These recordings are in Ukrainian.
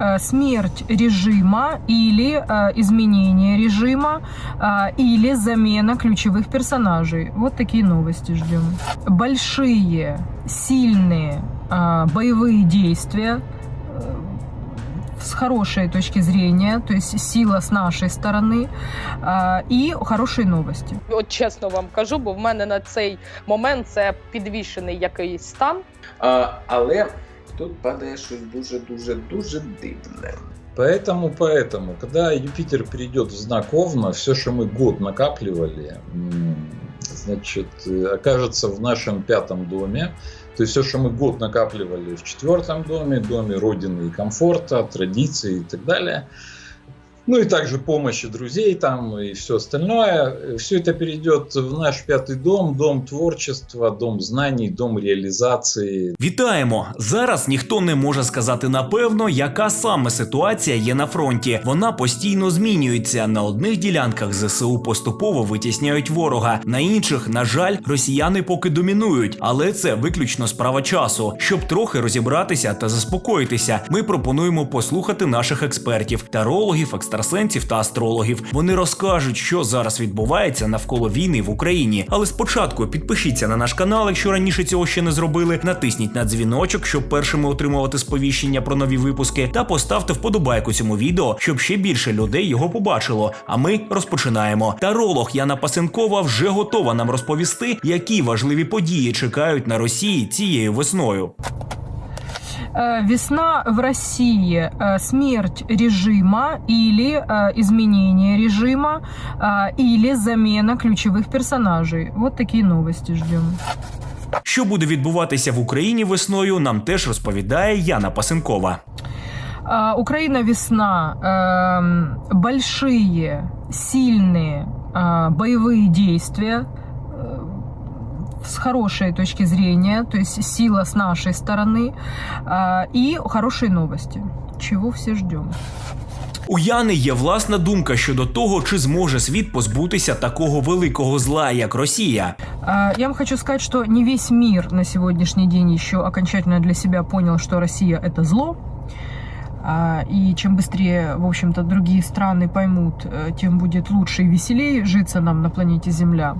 э, смерть режима или э, изменение режима э, или замена ключевых персонажей. Вот такие новости ждем. Большие, сильные э, боевые действия э, с хорошей точки зрения, то есть сила с нашей стороны э, и хорошие новости. От чесно вам кажу, бо в мене на цей момент це підвішений якийсь стан. А, але тут падає щось дуже дуже дуже дивне. Поэтому, поэтому, когда Юпитер перейдет в знак Овна, все, что мы год накапливали, значит, э, окажется в нашем пятом доме. То есть все, что мы год накапливали в четвертом доме, доме родины и комфорта, традиций и так далее, ну и также помощи друзей там и все остальное, все это перейдет в наш пятый дом, дом творчества, дом знаний, дом реализации, Вітаємо! Зараз ніхто не може сказати напевно, яка саме ситуація є на фронті. Вона постійно змінюється. На одних ділянках ЗСУ поступово витісняють ворога, на інших, на жаль, росіяни поки домінують, але це виключно справа часу. Щоб трохи розібратися та заспокоїтися, ми пропонуємо послухати наших експертів, тарологів, екстрасенсів та астрологів. Вони розкажуть, що зараз відбувається навколо війни в Україні. Але спочатку підпишіться на наш канал, якщо раніше цього ще не зробили. Натисніть на дзвіночок, щоб першими отримувати сповіщення про нові випуски, та поставте вподобайку цьому відео, щоб ще більше людей його побачило. А ми розпочинаємо. Таролог Яна Пасенкова вже готова нам розповісти, які важливі події чекають на Росії цією весною. Э, Весна в России, э, смерть режима или э, изменение режима э, или замена ключевых персонажей. Вот такие новости ждем. Що буде відбуватися в Україні весною, нам теж розповідає Яна Пасенкова. А, Украина весна. эм, Большие, сильные а, боевые действия э, с хорошей точки зрения, то есть сила с нашей стороны и хорошие новости, чего все ждем. У Яни є власна думка щодо того, чи зможе світ позбутися такого великого зла, як Росія. Я вам хочу сказать, что не весь мир на сегодняшний день еще окончательно для себя понял, что Россия это зло. А, И чем быстрее, в общем-то, другие страны поймут, э, тем будет лучше и веселее житься нам на планете Земля.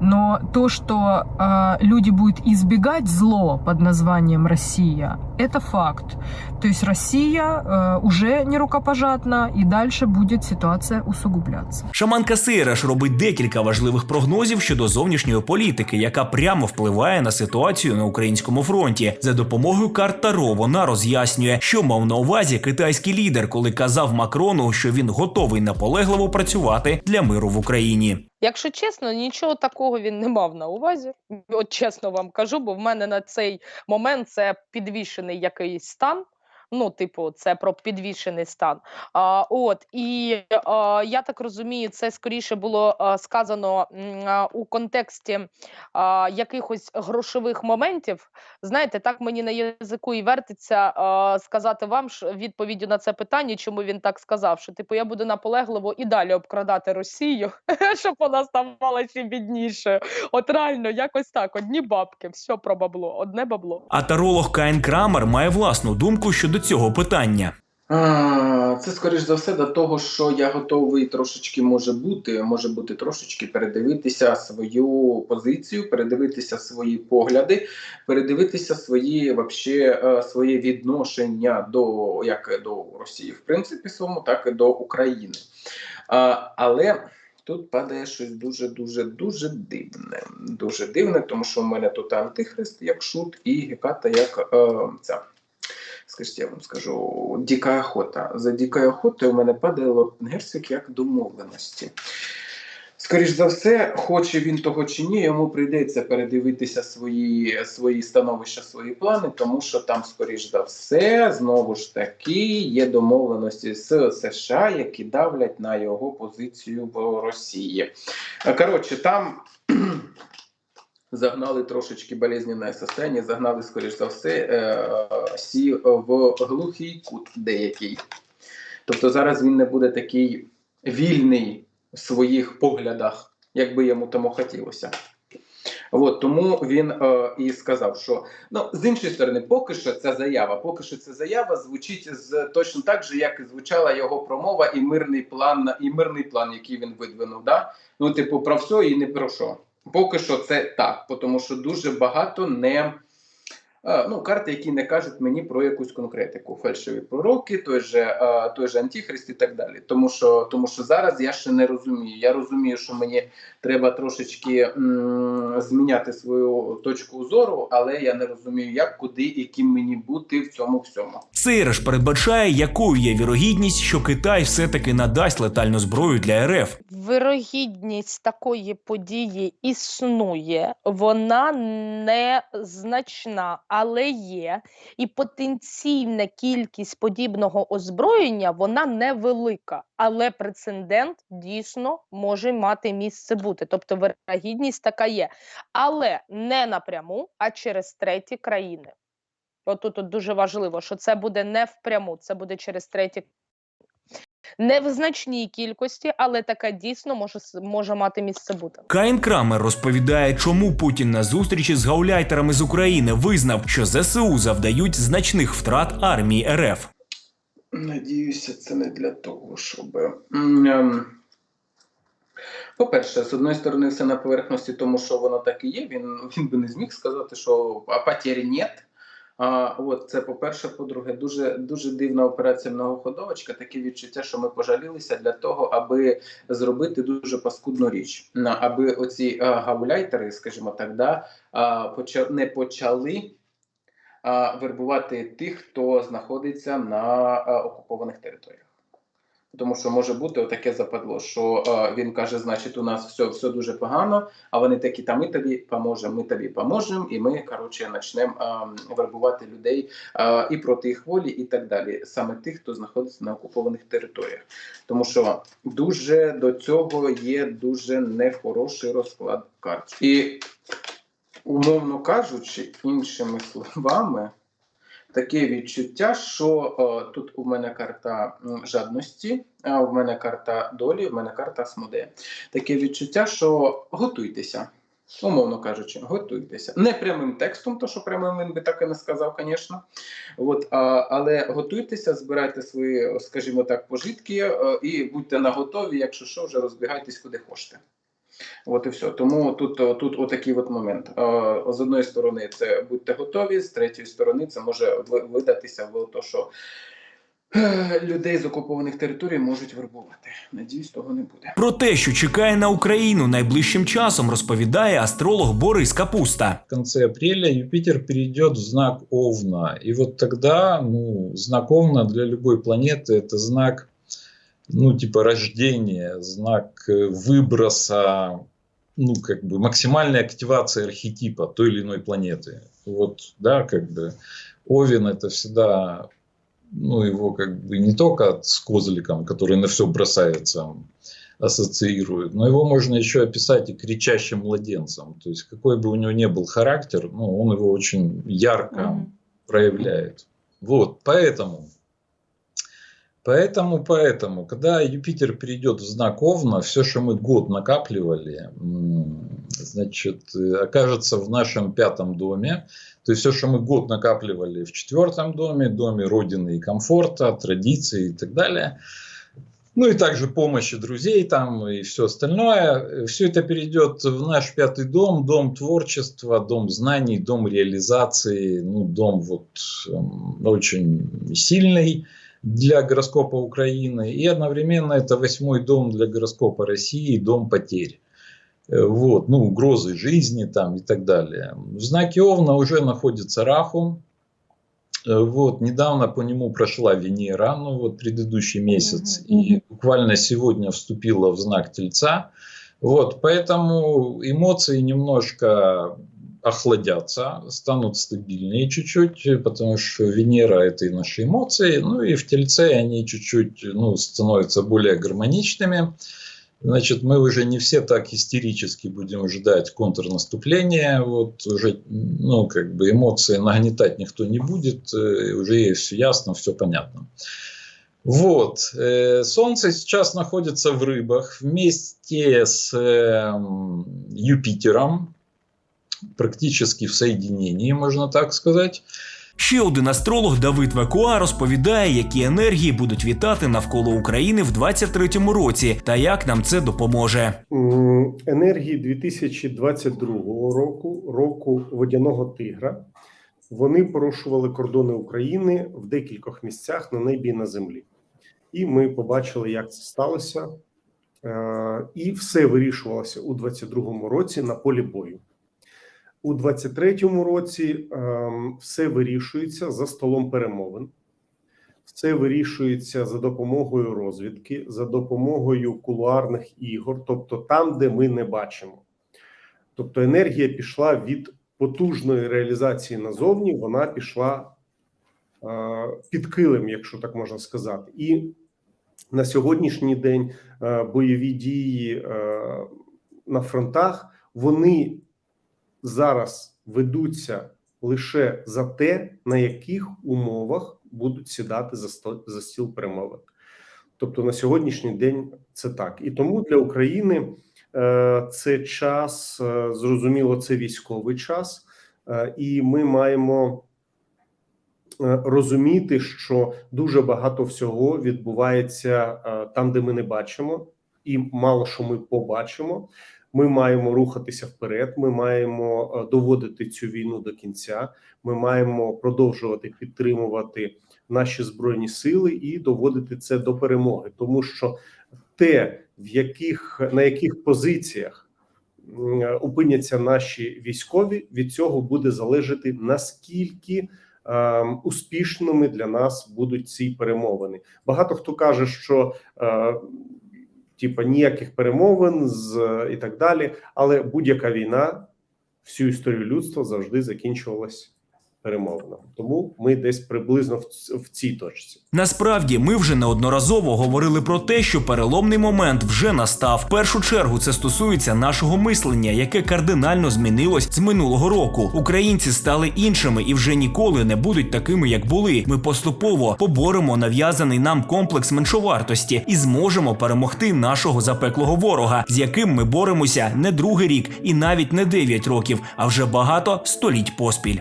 Но то, что а, люди будут избегать зло под названием Россия, это факт. То есть Россия э, уже не рукопожатна, и дальше будет ситуация усугубляться. Шаманка Сейраш робить декілька важливих прогнозів щодо зовнішньої політики, яка прямо впливає на ситуацію на українському фронті. За допомогою карт Таро вона роз'яснює, що мав на увазі китайський лідер, коли казав Макрону, що він готовий наполегливо працювати для миру в Україні. Якщо чесно, нічого такого він не мав на увазі. От чесно вам кажу, бо в мене на цей момент це підвішений якийсь стан. Ну, типу, це про підвішений стан. А, от і а, я так розумію, це скоріше було сказано у контексті а, якихось грошових моментів. Знаєте, так мені на язику і вертиться а, сказати вам відповіддю на це питання, чому він так сказав. Що типу я буду наполегливо і далі обкрадати Росію, щоб вона ставала ще біднішою. От реально, якось так. Одні бабки, все про бабло, одне бабло. А таролог Каїн Крамер має власну думку щодо цього питання. Це скоріш за все до того, що я готовий трошечки може бути, може бути трошечки передивитися свою позицію, передивитися свої погляди, передивитися свої вообще, е, своє відношення до як до Росії, в принципі, своєму, так і до України. Але тут падає щось дуже дуже дуже дивне. Дуже дивне, тому що в мене тут антихрист як шут і геката як е, ця. Скажіть, я вам скажу, дика охота. За дикою охотою в мене падає лорд Герцик як домовленості. Скоріш за все, хоче він того чи ні, йому прийдеться передивитися свої, свої становища, свої плани, тому що там, скоріш за все, знову ж таки є домовленості з США, які давлять на його позицію в Росії. Коротше, там загнали трошечки болезненне состояние, загнали, скоріш за все, е, Сі в глухий кут деякий. Тобто зараз він не буде такий вільний в своїх поглядах, як би йому тому хотілося. От тому він е, і сказав, що ну з іншої сторони, поки що ця заява, поки що ця заява звучить з точно так же, як і звучала його промова, і мирний план, і мирний план, який він видвинув. Да? Ну, типу, про все і не про що. Поки що це так, тому що дуже багато не. Е, Ну, карти, які не кажуть мені про якусь конкретику, фальшиві пророки, той же, е, той же антихрист і так далі. Тому що, тому що зараз я ще не розумію. Я розумію, що мені треба трошечки м, зміняти свою точку зору, але я не розумію, як, куди і ким мені бути в цьому всьому. Сейреш передбачає, якою є вірогідність, що Китай все-таки надасть летальну зброю для РФ. Вирогідність такої події існує, вона незначна, але є. І потенційна кількість подібного озброєння вона невелика, але прецедент дійсно може мати місце бути. Тобто вирагідність така є, але не напряму, а через треті країни. Отут от дуже важливо, що це буде не впряму, це буде через треті не в значній кількості, але така дійсно може, може мати місце бути. Каїн Крамер розповідає, чому Путін на зустрічі з гауляйтерами з України визнав, що ЗСУ завдають значних втрат армії РФ. Надіюся, це не для того, щоб. ем, По-перше, з одної сторони, все на поверхності, тому що воно так і є. Він, він би не зміг сказати, що а потері нет. А, от це по-перше, по-друге, дуже дуже дивна операція многоходовочка. Таке відчуття, що ми пожалілися для того, аби зробити дуже паскудну річ, аби оці а, гауляйтери, скажімо так, да, а, поча, не почали а, вербувати тих, хто знаходиться на а, окупованих територіях. Тому що може бути отаке западло, що а, він каже: значить, у нас все, все дуже погано, а вони такі, та ми тобі поможемо, ми тобі поможемо, і ми коротше почнемо а, вербувати людей а, і проти їх волі, і так далі. Саме тих, хто знаходиться на окупованих територіях. Тому що дуже до цього є дуже нехороший розклад карт. І умовно кажучи, іншими словами, таке відчуття, що е, тут у мене карта жадності, а в мене карта долі, в мене карта смуде. Таке відчуття, що готуйтеся. Умовно кажучи, готуйтеся. Не прямим текстом, то що прямим він би так і не сказав, звісно. Але готуйтеся, збирайте свої, скажімо так, пожитки е, і будьте наготові, якщо що, вже розбігайтесь куди хочете. От і все. Тому тут, е, тут отакий от момент. Е, З одної сторони, це будьте готові, з третьої сторони, це може видатися в те, що е, людей з окупованих територій можуть вербувати. Надіюсь, того не буде. Про те, що чекає на Україну найближчим часом, розповідає астролог Борис Капуста. в конце апреля Юпитер перейдет в знак Овна. И вот тогда, ну, знак Овна для любой планеты это знак, ну, типа рождения, знак э, выброса, ну, как бы максимальной активации архетипа той или иной планеты. Вот, да, как бы Овен это всегда, ну, его как бы не только с козликом, который на все бросается, ассоциирует, но его можно еще описать и кричащим младенцем. То есть какой бы у него ни был характер, ну, он его очень ярко Мгм. проявляет. Вот, поэтому, поэтому, поэтому, когда Юпитер перейдет в знак Овна, все, что мы год накапливали, значит, э, окажется в нашем пятом доме. То есть все, что мы год накапливали в четвертом доме, доме родины и комфорта, традиций и так далее, ну и также помощи друзей там и все остальное. Все это перейдет в наш пятый дом, дом творчества, дом знаний, дом реализации, ну, дом вот эм, очень сильный для гороскопа Украины. И одновременно это восьмой дом для гороскопа России, дом потерь. Э, Вот, ну, угрозы жизни там и так далее. В знаке Овна уже находится Раху, Э, Вот, недавно по нему прошла Венера, ну вот предыдущий месяц, Мгм, и буквально сегодня вступила в знак Тельца. Вот, поэтому эмоции немножко охладятся, станут стабильнее чуть-чуть, потому что Венера это и наши эмоции, ну и в Тельце они чуть-чуть ну, становятся более гармоничными. Значит, мы уже не все так истерически будем ждать контрнаступления. Вот уже, ну, как бы эмоции нагнетать никто не будет. э, Уже все ясно, все понятно. Вот. э, Солнце сейчас находится в рыбах вместе с эм, Юпитером. Практически в соединении, можно так сказать. Ще один астролог Давид Вакуа розповідає, які енергії будуть вітати навколо України в 23-му році та як нам це допоможе. Енергії 2022 року, року водяного тигра, вони порушували кордони України в декількох місцях на небі і на землі. І ми побачили, як це сталося. Е, І все вирішувалося у 2022 році на полі бою. У 2023 році ем, все вирішується за столом перемовин. Все вирішується за допомогою розвідки, за допомогою кулуарних ігор, тобто там, де ми не бачимо. Тобто енергія пішла від потужної реалізації назовні, вона пішла е, під килим, якщо так можна сказати. І на сьогоднішній день е, бойові дії е, на фронтах вони зараз ведуться лише за те, на яких умовах будуть сідати за стіл перемовин. Тобто на сьогоднішній день це так. І тому для України е, це час, е, зрозуміло, це військовий час, е, і ми маємо розуміти, що дуже багато всього відбувається там, де ми не бачимо, і мало що ми побачимо. Ми маємо рухатися вперед. Ми маємо е, доводити цю війну до кінця. Ми маємо продовжувати підтримувати наші збройні сили і доводити це до перемоги, тому що те, в яких на яких позиціях е, опиняться наші військові, від цього буде залежати наскільки е, успішними для нас будуть ці перемовини. Багато хто каже, що е, типа ніяких перемовин з і так далі, але будь-яка війна всю історію людства завжди закінчувалась перемовинами. Тому ми десь приблизно в, цій точці. Насправді, ми вже неодноразово говорили про те, що переломний момент вже настав. В першу чергу це стосується нашого мислення, яке кардинально змінилось з минулого року. Українці стали іншими і вже ніколи не будуть такими, як були. Ми поступово поборемо нав'язаний нам комплекс меншовартості і зможемо перемогти нашого запеклого ворога, з яким ми боремося не другий рік і навіть не 9 років, а вже багато століть поспіль.